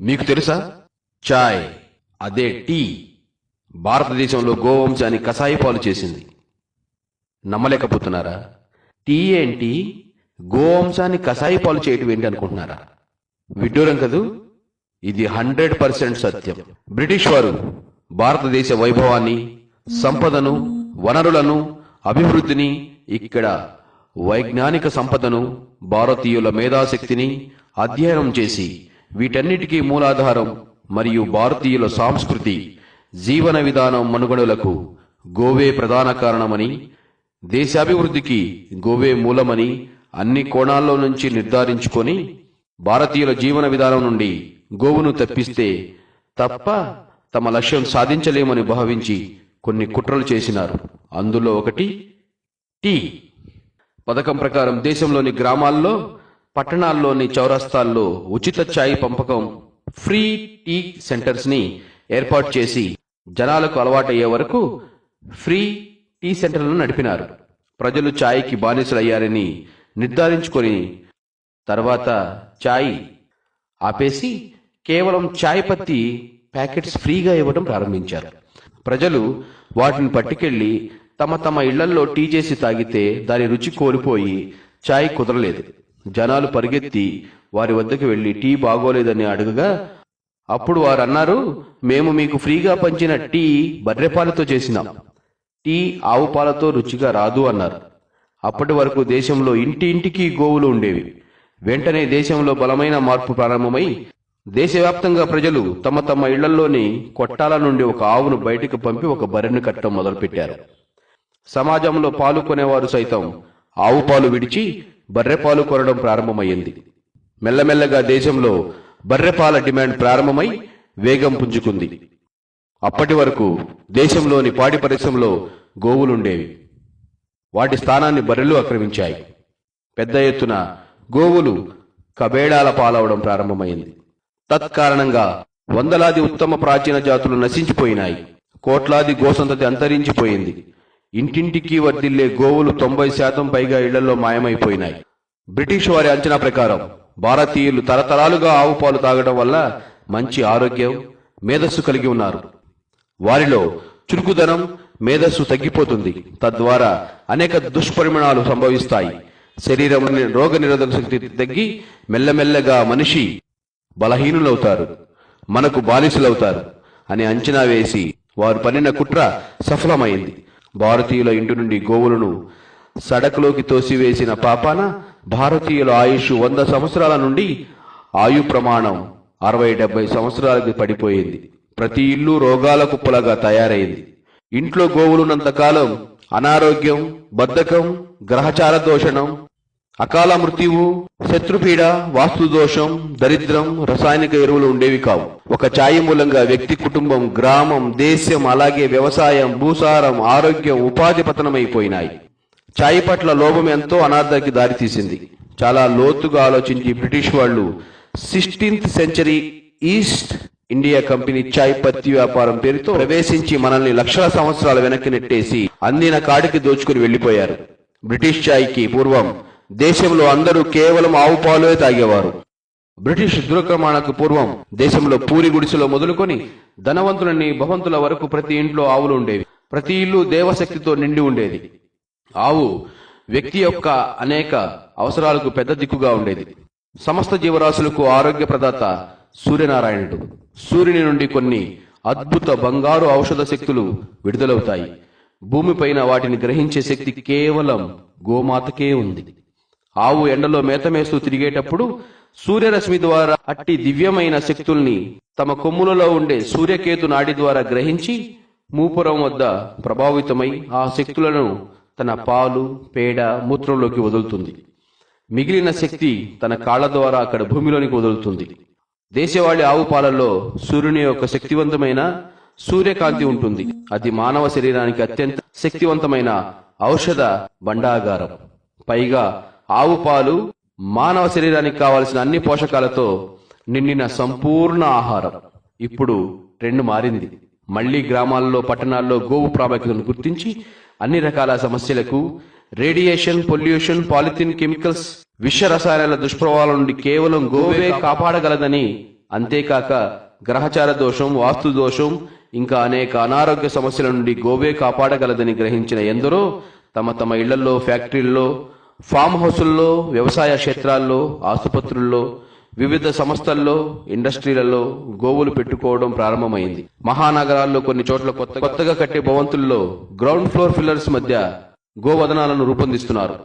మీకు తెలుసా? చాయ్ అదే టీ. భారతదేశంలో గోవంశాన్ని కషాయి పాలు చేసింది. నమ్మలేకపోతున్నారా? టీ ఏంటి? గోవంశాన్ని కషాయి పాలు చేయటం ఏంటి అనుకుంటున్నారా? విడ్డూరం కదూ? ఇది హండ్రెడ్ పర్సెంట్ సత్యం. బ్రిటిష్ వారు భారతదేశ వైభవాన్ని సంపదను వనరులను అభివృద్ధిని ఇక్కడ వైజ్ఞానిక సంపదను భారతీయుల మేధాశక్తిని అధ్యయనం చేసి వీటన్నిటికీ మూలాధారం మరియు భారతీయుల సాంస్కృతి జీవన విధానం మనుగడలకు గోవే ప్రధాన కారణమని దేశాభివృద్ధికి గోవే మూలమని అన్ని కోణాల్లో నుంచి నిర్ధారించుకొని భారతీయుల జీవన విధానం నుండి గోవును తప్పిస్తే తప్ప తమ లక్ష్యం సాధించలేమని భావించి కొన్ని కుట్రలు చేసినారు. అందులో ఒకటి టీ. పథకం ప్రకారం దేశంలోని గ్రామాల్లో పట్టణాల్లోని చౌరస్తాల్లో ఉచిత ఛాయ్ పంపకం ఫ్రీ టీ సెంటర్స్ని ఏర్పాటు చేసి జనాలకు అలవాటయ్యే వరకు ఫ్రీ టీ సెంటర్లను నడిపినారు. ప్రజలు ఛాయ్కి బానిసలయ్యారని నిర్ధారించుకొని తర్వాత ఛాయ్ ఆపేసి కేవలం ఛాయ్ పత్తి ప్యాకెట్స్ ఫ్రీగా ఇవ్వడం ప్రారంభించారు. ప్రజలు వాటిని పట్టుకెళ్ళి తమ తమ ఇళ్ళల్లో టీ చేసి తాగితే దాని రుచి కోల్పోయి ఛాయ్ కుదరలేదు. జనాలు పరిగెత్తి వారి వద్దకు వెళ్ళి టీ బాగోలేదని అడుగగా అప్పుడు వారు అన్నారు మేము మీకు ఫ్రీగా పంచిన టీ బర్రెపాలతో చేసినాం. టీ ఆవు పాలతో రుచిగా రాదు అన్నారు. అప్పటి వరకు దేశంలో ఇంటి ఇంటికి గోవులు ఉండేవి. వెంటనే దేశంలో బలమైన మార్పు ప్రారంభమై దేశవ్యాప్తంగా ప్రజలు తమ తమ ఇళ్ళలోని కొట్టాల నుండి ఒక ఆవును బయటకు పంపి ఒక బర్రెను కట్టడం మొదలుపెట్టారు. సమాజంలో పాలు కొనేవారు సైతం ఆవు పాలు విడిచి బర్రెపాలు కొనడం ప్రారంభమైంది మెల్లమెల్లగా దేశంలో బర్రె పాల డిమాండ్ ప్రారంభమై వేగం పుంజుకుంది. అప్పటి వరకు దేశంలోని పాడి పరిశ్రమలో గోవులుండేవి. వాటి స్థానాన్ని బర్రెలు ఆక్రమించాయి. పెద్ద ఎత్తున గోవులు కబేడాల పాలవడం ప్రారంభమైంది తత్కారణంగా వందలాది ఉత్తమ ప్రాచీన జాతులు నశించిపోయినాయి. కోట్లాది గోసంతతి అంతరించిపోయింది. ఇంటింటికి వర్దిల్లే గోవులు తొంభై శాతం పైగా ఇళ్ళలో మాయమైపోయినాయి. బ్రిటిష్ వారి అంచనా ప్రకారం భారతీయులు తరతరాలుగా ఆవు పాలు తాగడం వల్ల మంచి ఆరోగ్యం మేధస్సు కలిగి ఉన్నారు. వారిలో చురుకుదనం మేధస్సు తగ్గిపోతుంది. తద్వారా అనేక దుష్పరిమాణాలు సంభవిస్తాయి. శరీరంలోని రోగ నిరోధక శక్తి తగ్గి మెల్లమెల్లగా మనిషి బలహీనులవుతారు మనకు బానిసలవుతారు అని అంచనా వేసి వారు పన్నిన కుట్ర సఫలమైంది. భారతీయుల ఇంటి నుండి గోవులను సడకులోకి తోసివేసిన పాపాన భారతీయుల ఆయుష్ వంద సంవత్సరాల నుండి ఆయు ప్రమాణం అరవై డెబ్బై సంవత్సరాలకి పడిపోయింది. ప్రతి ఇల్లు రోగాల కుప్పలగా తయారైంది. ఇంట్లో గోవులున్నంతకాలం అనారోగ్యం బద్ధకం గ్రహచార దోషణం అకాల మృత్యువు శత్రుపీడ వాస్తు దోషం దరిద్రం రసాయనిక ఎరువులు ఉండేవి కావు. ఒక ఛాయ మూలంగా వ్యక్తి కుటుంబం గ్రామం దేశం అలాగే వ్యవసాయం భూసారం ఆరోగ్యం ఉపాధి పతనమైపోయినాయి. ఛాయ్ పట్ల లోభం ఎంతో అనార్థానికి దారితీసింది చాలా లోతుగా ఆలోచించి బ్రిటిష్ వాళ్ళు sixteenth century East India company చాయ్ పత్తి వ్యాపారం పేరుతో ప్రవేశించి మనల్ని లక్షల సంవత్సరాల వెనక్కి నెట్టేసి అందిన కాడికి దోచుకుని వెళ్ళిపోయారు బ్రిటిష్ చాయ్కి పూర్వం దేశంలో అందరూ కేవలం ఆవు పాలే తాగేవారు. బ్రిటిష్ దురక్రమణకు పూర్వం దేశంలో పూరి గుడిసెలో మొదలుకొని ధనవంతులని భవంతుల వరకు ప్రతి ఇంట్లో ఆవులు ఉండేవి. ప్రతి ఇల్లు దేవశక్తితో నిండి ఉండేది. ఆవు వ్యక్తి యొక్క అనేక అవసరాలకు పెద్ద దిక్కుగా ఉండేది. సమస్త జీవరాశులకు ఆరోగ్య ప్రదాత సూర్యనారాయణుడు. సూర్యుని నుండి కొన్ని అద్భుత బంగారు ఔషధ శక్తులు విడుదలవుతాయి. భూమిపైన వాటిని గ్రహించే శక్తి కేవలం గోమాతకే ఉంది. ఆవు ఎండలో మేతమేస్తూ తిరిగేటప్పుడు సూర్యరశ్మి ద్వారా అట్టి దివ్యమైన శక్తుల్ని తమ కొమ్ములలో ఉండే సూర్యకేతు నాడి ద్వారా గ్రహించి మూపురం వద్ద ప్రభావితమై ఆ శక్తులను తన పాలు పేడ మూత్రంలోకి వదులుతుంది. మిగిలిన శక్తి తన కాళ్ళ ద్వారా అక్కడ భూమిలోనికి వదులుతుంది. దేశవాళీ ఆవు పాలల్లో సూర్యుని యొక్క శక్తివంతమైన సూర్యకాంతి ఉంటుంది. అది మానవ శరీరానికి అత్యంత శక్తివంతమైన ఔషధ భండాగారం పైగా ఆవు పాలు మానవ శరీరానికి కావలసిన అన్ని పోషకాలతో నిండిన సంపూర్ణ ఆహారం. ఇప్పుడు ట్రెండ్ మారింది. మళ్ళీ గ్రామాల్లో పట్టణాల్లో గోవు ప్రాముఖ్యతను గుర్తించి అన్ని రకాల సమస్యలకు రేడియేషన్ పొల్యూషన్ పాలిథిన్ కెమికల్స్ విష రసాయనాల దుష్ప్రభావాల నుండి కేవలం గోవే కాపాడగలదని అంతేకాక గ్రహచార దోషం వాస్తు దోషం ఇంకా అనేక అనారోగ్య సమస్యల నుండి గోవే కాపాడగలదని గ్రహించిన ఎందరో తమ తమ ఇళ్ళలో ఫ్యాక్టరీల్లో ఫామ్ హౌసుల్లో వ్యవసాయ క్షేత్రాల్లో ఆసుపత్రుల్లో వివిధ సంస్థల్లో ఇండస్ట్రీలలో గోవులు పెట్టుకోవడం ప్రారంభమైంది. మహానగరాల్లో కొన్ని చోట్ల కొత్త కొత్తగా కట్టే భవంతుల్లో గ్రౌండ్ ఫ్లోర్ ఫిల్లర్స్ మధ్య గోవదనాలను రూపొందిస్తున్నారు.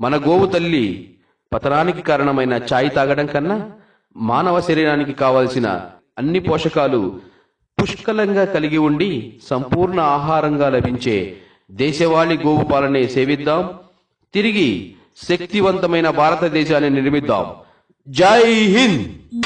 మన గోవు తల్లి పతనానికి కారణమైన ఛాయ్ తాగడం కన్నా మానవ శరీరానికి కావలసిన అన్ని పోషకాలు పుష్కలంగా కలిగి ఉండి సంపూర్ణ ఆహారంగా లభించే దేశవాళీ గోవు పాలనే సేవిద్దాం. తిరిగి శక్తివంతమైన భారతదేశాన్ని నిర్మిద్దాం. జై హింద్!